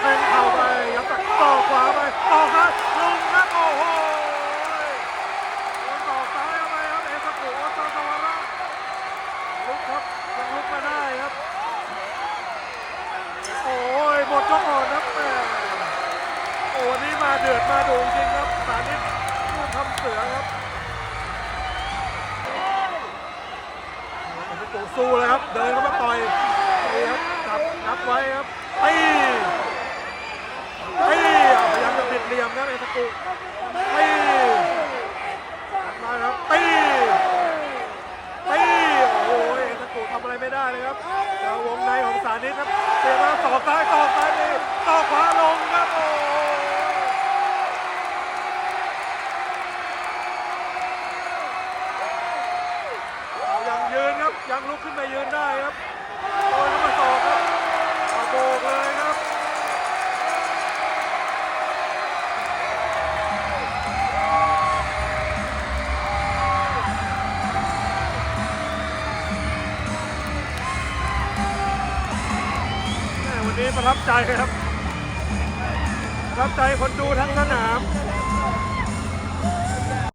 แทงเข่าไปยับต่อขวาไปต่อครับลุงนะโอ้โหต่อซ้ายเข้าไปครับเอสกุโอซาซาวาระลุกครับยังลุกมาได้ครับ โอ้ยหมดยกอ่อนครัแม่โอ้วันี่มาเดือดมาดุจริงครับสานิตลูกทำเสือครับเอสกุสู้เลยครับเดินเข้ามาต่อยนี่ครับจับนับไว้ครับ ตีมาครับตีตีโอ้ยเอสโกทำอะไรไม่ได้เลยครับเจอวงในของสานิตครับเสียมาสอกซ้ายสอกซ้ายนี่อกขวาลงครับโอ้ยังยืนครับยังลุกขึ้นมายืนได้ นี้ประทับใจครับ ประทับใจคนดูทั้งสนาม